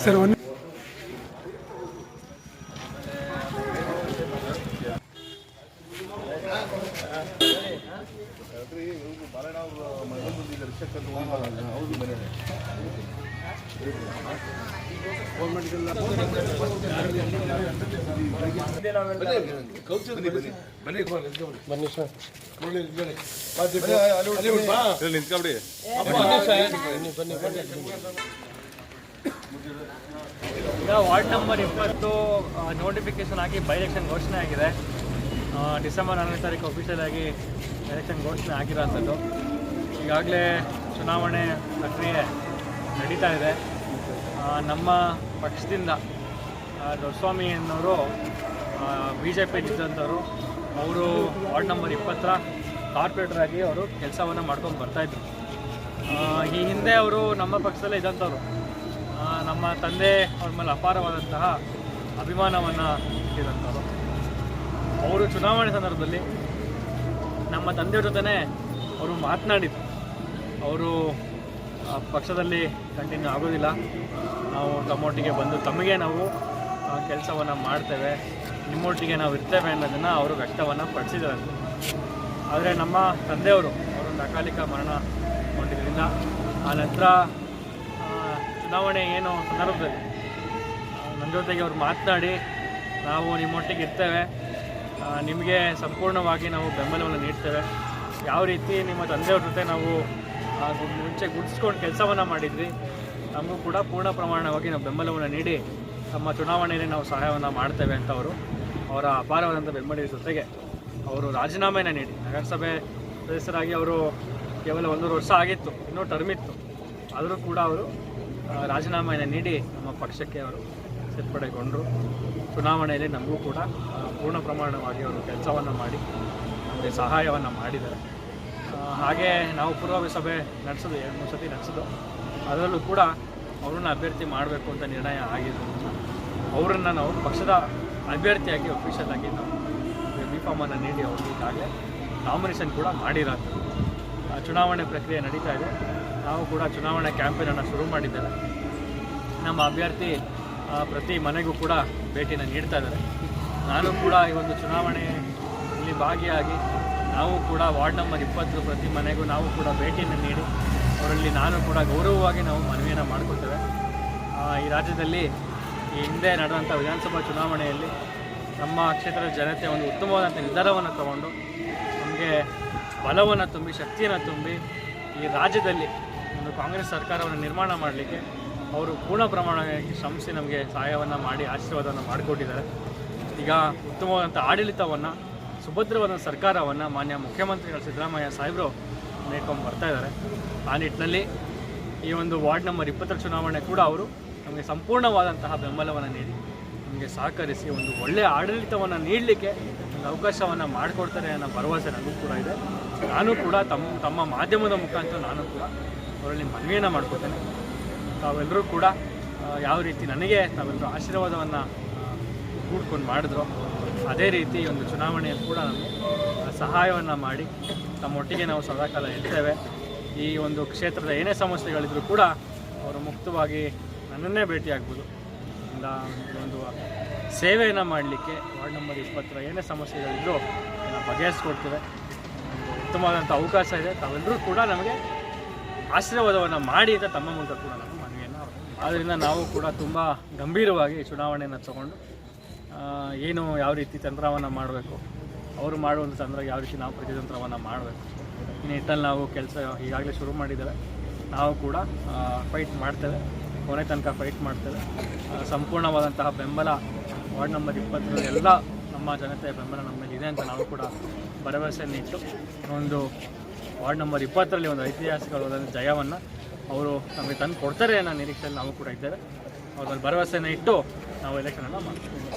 Sir one ಬರೋಣ ಅವರು ಮನೆ ಹೋಗಲ್ಲ ಹೌದು ಮನೆ ವಾರ್ಡ್ ನಂಬರ್ ಇಪ್ಪತ್ತು ನೋಟಿಫಿಕೇಶನ್ ಆಗಿ ಬೈ ಎಲೆಕ್ಷನ್ ಘೋಷಣೆ ಆಗಿದೆ. ಡಿಸೆಂಬರ್ ಹನ್ನೊಂದನೇ ತಾರೀಕು ಅಫಿಷಿಯಲ್ ಆಗಿ ಎಲೆಕ್ಷನ್ ಘೋಷಣೆ ಆಗಿರೋಂಥದ್ದು ಈಗಾಗಲೇ ಚುನಾವಣೆ ಪ್ರಕ್ರಿಯೆ ನಡೀತಾ ಇದೆ. ನಮ್ಮ ಪಕ್ಷದಿಂದ ದೊಡ್ಡಸ್ವಾಮಿ ಅನ್ನೋರು ಬಿ ಜೆ ಪಿ ಅವರು ವಾರ್ಡ್ ನಂಬರ್ ಇಪ್ಪತ್ತರ ಕಾರ್ಪೊರೇಟರ್ ಆಗಿ ಅವರು ಕೆಲಸವನ್ನು ಮಾಡ್ಕೊಂಡು ಬರ್ತಾಯಿದ್ರು ಈ ಹಿಂದೆ ಅವರು ನಮ್ಮ ಪಕ್ಷದಲ್ಲೇ ಇದ್ದಂಥವ್ರು. ನಮ್ಮ ತಂದೆ ಅವ್ರ ಮೇಲೆ ಅಪಾರವಾದಂತಹ ಅಭಿಮಾನವನ್ನು ಇಟ್ಟಿದಂಥವ್ರು ಅವರು ಚುನಾವಣೆ ಸಂದರ್ಭದಲ್ಲಿ ನಮ್ಮ ತಂದೆಯವ್ರ ಜೊತೆನೇ ಅವರು ಮಾತನಾಡಿದ್ರು. ಅವರು ಪಕ್ಷದಲ್ಲಿ ಕಂಟಿನ್ಯೂ ಆಗೋದಿಲ್ಲ. ನಾವು ತಮ್ಮೊಟ್ಟಿಗೆ ಬಂದು ತಮಗೆ ನಾವು ಕೆಲಸವನ್ನು ಮಾಡ್ತೇವೆ. ನಿಮ್ಮೊಟ್ಟಿಗೆ ನಾವು ಇರ್ತೇವೆ ಅನ್ನೋದನ್ನು ಅವರು ವ್ಯಕ್ತವನ್ನು ಪಡಿಸಿದ್ದಾರೆ. ಆದರೆ ನಮ್ಮ ತಂದೆಯವರು ಅವರೊಂದು ಅಕಾಲಿಕ ಮರಣ ಹೊಂದಿದ್ದರಿಂದ ಆ ನಂತರ ಚುನಾವಣೆ ಏನು ಸಂದರ್ಭದಲ್ಲಿ ನನ್ನ ಜೊತೆಗೆ ಅವರು ಮಾತನಾಡಿ, ನಾವು ನಿಮ್ಮೊಟ್ಟಿಗೆ ಇರ್ತೇವೆ. ನಿಮಗೆ ಸಂಪೂರ್ಣವಾಗಿ ನಾವು ಬೆಂಬಲವನ್ನು ನೀಡ್ತೇವೆ. ಯಾವ ರೀತಿ ನಿಮ್ಮ ತಂದೆಯವ್ರ ಜೊತೆ ನಾವು ಮುಂಚೆ ಗುಡಿಸ್ಕೊಂಡು ಕೆಲಸವನ್ನು ಮಾಡಿದ್ವಿ. ನಮಗೂ ಕೂಡ ಪೂರ್ಣ ಪ್ರಮಾಣವಾಗಿ ನಾವು ಬೆಂಬಲವನ್ನು ನೀಡಿ ನಮ್ಮ ಚುನಾವಣೆಯಲ್ಲಿ ನಾವು ಸಹಾಯವನ್ನು ಮಾಡ್ತೇವೆ ಅಂತ ಅವರು ಅವರ ಅಪಾರವಾದಂಥ ಬೆಂಬಲದ ಜೊತೆಗೆ ಅವರು ರಾಜೀನಾಮೆಯನ್ನು ನೀಡಿ. ನಗರಸಭೆ ಸದಸ್ಯರಾಗಿ ಅವರು ಕೇವಲ ಒಂದೂರು ವರ್ಷ ಆಗಿತ್ತು, ಇನ್ನೂ ಟರ್ಮ್ ಇತ್ತು. ಆದರೂ ಕೂಡ ಅವರು ರಾಜೀನಾಮೆಯನ್ನು ನೀಡಿ ನಮ್ಮ ಪಕ್ಷಕ್ಕೆ ಅವರು ಸೇರ್ಪಡೆಗೊಂಡರು. ಚುನಾವಣೆಯಲ್ಲಿ ನಮಗೂ ಕೂಡ ಪೂರ್ಣ ಪ್ರಮಾಣವಾಗಿ ಅವರು ಕೆಲಸವನ್ನು ಮಾಡಿ, ನಮಗೆ ಸಹಾಯವನ್ನು ಮಾಡಿದ್ದಾರೆ. ಹಾಗೆ ನಾವು ಪೂರ್ವಭಾವಿ ಸಭೆ ನಡೆಸೋದು ಎರಡು ಮೂರು ಸತಿ ನಡೆಸೋದು. ಅದರಲ್ಲೂ ಕೂಡ ಅವ್ರನ್ನ ಅಭ್ಯರ್ಥಿ ಮಾಡಬೇಕು ಅಂತ ನಿರ್ಣಯ ಆಗಿದೆ ಅವರನ್ನು ನಾವು ಪಕ್ಷದ ಅಭ್ಯರ್ಥಿಯಾಗಿ ಅಫಿಷಿಯಲ್ ಆಗಿ ನಾವು ಬಿ ಫಾರ್ಮನ್ನು ನೀಡಿ ಅವ್ರಿಗೆ ಈಗಾಗಲೇ ನಾಮಿನೇಷನ್ ಕೂಡ ಮಾಡಿರೋದು. ಆ, ಚುನಾವಣೆ ಪ್ರಕ್ರಿಯೆ ನಡೀತಾ ಇದೆ. ನಾವು ಕೂಡ ಚುನಾವಣೆ ಕ್ಯಾಂಪೇನನ್ನು ಶುರು ಮಾಡಿದ್ದೇವೆ. ನಮ್ಮ ಅಭ್ಯರ್ಥಿ ಪ್ರತಿ ಮನೆಗೂ ಕೂಡ ಭೇಟಿನ ನೀಡ್ತಾ ಇದ್ದಾರೆ. ನಾನು ಕೂಡ ಈ ಒಂದು ಚುನಾವಣೆಯಲ್ಲಿ ಭಾಗಿಯಾಗಿ ನಾವು ಕೂಡ ವಾರ್ಡ್ ನಂಬರ್ ಇಪ್ಪತ್ತು ಪ್ರತಿ ಮನೆಗೂ ನಾವು ಕೂಡ ಭೇಟಿಯನ್ನು ನೀಡಿ, ಅವರಲ್ಲಿ ನಾನು ಕೂಡ ಗೌರವವಾಗಿ ನಾವು ಮನವಿಯನ್ನು ಮಾಡಿಕೊಳ್ತೇವೆ ಈ ರಾಜ್ಯದಲ್ಲಿ ಈ ಹಿಂದೆ ನಡೆದಂಥ ವಿಧಾನಸಭಾ ಚುನಾವಣೆಯಲ್ಲಿ ನಮ್ಮ ಕ್ಷೇತ್ರದ ಜನತೆ ಒಂದು ಉತ್ತಮವಾದಂಥ ನಿರ್ಧಾರವನ್ನು ತಗೊಂಡು, ನಮಗೆ ಬಲವನ್ನು ತುಂಬಿ, ಶಕ್ತಿಯನ್ನು ತುಂಬಿ ಈ ರಾಜ್ಯದಲ್ಲಿ ಒಂದು ಕಾಂಗ್ರೆಸ್ ಸರ್ಕಾರವನ್ನು ನಿರ್ಮಾಣ ಮಾಡಲಿಕ್ಕೆ ಅವರು ಪೂರ್ಣ ಪ್ರಮಾಣವಾಗಿ ಶ್ರಮಿಸಿ ನಮಗೆ ಸಹಾಯವನ್ನು ಮಾಡಿ, ಆಶೀರ್ವಾದವನ್ನು ಮಾಡಿಕೊಟ್ಟಿದ್ದಾರೆ. ಈಗ ಉತ್ತಮವಾದಂಥ ಆಡಳಿತವನ್ನು ಸುಭದ್ರವಾದ ಸರ್ಕಾರವನ್ನು ಮಾನ್ಯ ಮುಖ್ಯಮಂತ್ರಿಗಳು ಸಿದ್ದರಾಮಯ್ಯ ಸಾಹೇಬರು ನೇಕೊಂಡು ಬರ್ತಾ ಇದ್ದಾರೆ ಆ ನಿಟ್ಟಿನಲ್ಲಿ ಈ ಒಂದು ವಾರ್ಡ್ ನಂಬರ್ ಇಪ್ಪತ್ತರ ಚುನಾವಣೆ ಕೂಡ ಅವರು ನಮಗೆ ಸಂಪೂರ್ಣವಾದಂತಹ ಬೆಂಬಲವನ್ನು ನೀಡಿ, ನಮಗೆ ಸಹಕರಿಸಿ ಒಂದು ಒಳ್ಳೆಯ ಆಡಳಿತವನ್ನು ನೀಡಲಿಕ್ಕೆ ಒಂದು ಅವಕಾಶವನ್ನು ಮಾಡಿಕೊಡ್ತಾರೆ ಅನ್ನೋ ಭರವಸೆ ನನಗೂ ಕೂಡ ಇದೆ. ನಾನು ಕೂಡ ತಮ್ಮ ತಮ್ಮ ಮಾಧ್ಯಮದ ಮುಖಾಂತರ ನಾನು ಕೂಡ ಅವರಲ್ಲಿ ಮನವಿಯನ್ನು ಮಾಡ್ಕೊತೇನೆ ತಾವೆಲ್ಲರೂ ಕೂಡ ಯಾವ ರೀತಿ ನನಗೆ ತಾವೆಲ್ಲರೂ ಆಶೀರ್ವಾದವನ್ನು ಕೂಡ್ಕೊಂಡು ಮಾಡಿದ್ರು ಅದೇ ರೀತಿ ಒಂದು ಚುನಾವಣೆಯಲ್ಲಿ ಕೂಡ ನಾವು ಸಹಾಯವನ್ನು ಮಾಡಿ ತಮ್ಮೊಟ್ಟಿಗೆ ನಾವು ಸದಾಕಾಲ ಇರ್ತೇವೆ. ಈ ಒಂದು ಕ್ಷೇತ್ರದ ಏನೇ ಸಮಸ್ಯೆಗಳಿದ್ರೂ ಕೂಡ ಅವರು ಮುಕ್ತವಾಗಿ ನನ್ನನ್ನೇ ಭೇಟಿಯಾಗ್ಬೋದು. ಒಂದು ಸೇವೆಯನ್ನು ಮಾಡಲಿಕ್ಕೆ ವಾರ್ಡ್ ನಂಬರ್ ಇಪ್ಪತ್ತರ ಏನೇ ಸಮಸ್ಯೆಗಳಿದ್ರೂ ನಾವು ಬಗೆಹರಿಸ್ಕೊಡ್ತೇವೆ. ಉತ್ತಮವಾದಂಥ ಅವಕಾಶ ಇದೆ. ತಾವೆಲ್ಲರೂ ಕೂಡ ನಮಗೆ ಆಶೀರ್ವಾದವನ್ನು ಮಾಡಿ ಅಂತ ತಮ್ಮ ಮೂಲಕ ಕೂಡ ನಾನು ಮನವಿಯನ್ನು ಆದ್ದರಿಂದ ನಾವು ಕೂಡ ತುಂಬ ಗಂಭೀರವಾಗಿ ಚುನಾವಣೆಯನ್ನು ತಗೊಂಡು ಏನು ಯಾವ ರೀತಿ ತಂತ್ರವನ್ನು ಮಾಡಬೇಕು? ಅವರು ಮಾಡುವಂಥ ತಂತ್ರ ಯಾವ ರೀತಿ ನಾವು ಪ್ರತಿತಂತ್ರವನ್ನು ಮಾಡಬೇಕು? ಈ ನಿಟ್ಟಲ್ಲಿ ನಾವು ಕೆಲಸ ಈಗಾಗಲೇ ಶುರು ಮಾಡಿದ್ದೇವೆ. ನಾವು ಕೂಡ ಫೈಟ್ ಮಾಡ್ತೇವೆ. ಕೊನೆ ತನಕ ಫೈಟ್ ಮಾಡ್ತೇವೆ. ಸಂಪೂರ್ಣವಾದಂತಹ ಬೆಂಬಲ, ವಾರ್ಡ್ ನಂಬರ್ ಇಪ್ಪತ್ತರ ಎಲ್ಲ ನಮ್ಮ ಜನತೆಯ ಬೆಂಬಲ ನಮ್ಮ ಇದೆ ಅಂತ ನಾವು ಕೂಡ ಭರವಸೆಯನ್ನು ಇಟ್ಟು, ಒಂದು ವಾರ್ಡ್ ನಂಬರ್ ಇಪ್ಪತ್ತರಲ್ಲಿ ಒಂದು ಐತಿಹಾಸಿಕವಾದ ಜಯವನ್ನು ಅವರು ನಮಗೆ ತಂದು ಕೊಡ್ತಾರೆ ಅನ್ನೋ ನಿರೀಕ್ಷೆಯಲ್ಲಿ ನಾವು ಕೂಡ ಇದ್ದೇವೆ. ಅವ್ರ ಮೇಲೆ ಭರವಸೆಯನ್ನು ಇಟ್ಟು ನಾವು ಎಲೆಕ್ಷನನ್ನು ಮಾಡ್ತೀವಿ.